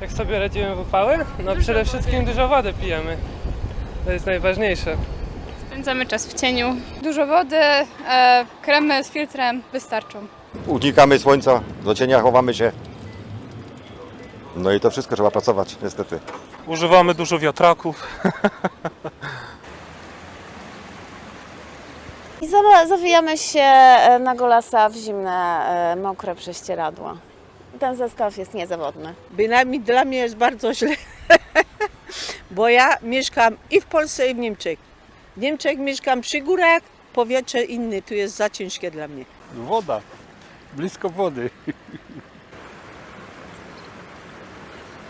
Jak sobie radzimy w upały? No przede wszystkim dużo wody pijemy. To jest najważniejsze. Spędzamy czas w cieniu. Dużo wody, e, kremy z filtrem wystarczą. Unikamy słońca, do cienia chowamy się. No i to wszystko trzeba pracować, niestety. Używamy dużo wiatraków. I za- zawijamy się e, na golasa w zimne, e, mokre prześcieradła. Ten zestaw jest niezawodny. Bynajmniej dla mnie jest bardzo źle, bo ja mieszkam i w Polsce, i w Niemczech. W Niemczech mieszkam przy górach, powietrze inne, tu jest za ciężkie dla mnie. Woda. Blisko wody.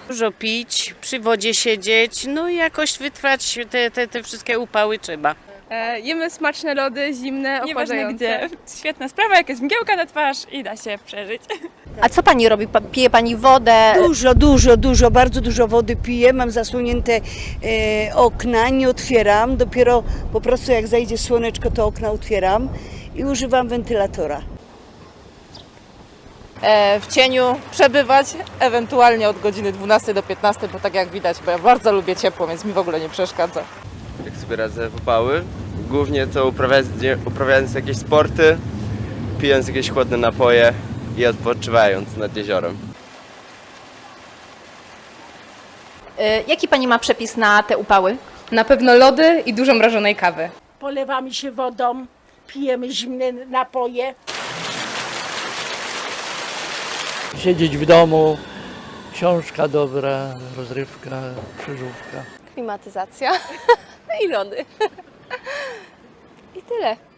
Dużo pić, przy wodzie siedzieć, no i jakoś wytrwać te, te, te wszystkie upały trzeba. E, jemy smaczne lody, zimne, Nieważne ochładzające. gdzie. Świetna sprawa, jakaś mgiełka na twarz i da się przeżyć. A co pani robi? Pa- Pije pani wodę? Dużo, dużo, dużo, bardzo dużo wody piję, mam zasłonięte e, okna, nie otwieram, dopiero po prostu jak zajdzie słoneczko, to okna otwieram i używam wentylatora. e, w cieniu przebywać, ewentualnie od godziny 12 do 15, bo tak jak widać, bo ja bardzo lubię ciepło, więc mi w ogóle nie przeszkadza. jak sobie radzę w upały. Głównie to uprawiając, uprawiając jakieś sporty, pijąc jakieś chłodne napoje i odpoczywając nad jeziorem. E, Jaki pani ma przepis na te upały? Na pewno lody i dużo mrożonej kawy. Polewamy się wodą, pijemy zimne napoje. Siedzieć w domu, książka dobra, rozrywka, krzyżówka. Klimatyzacja i lody. I tyle.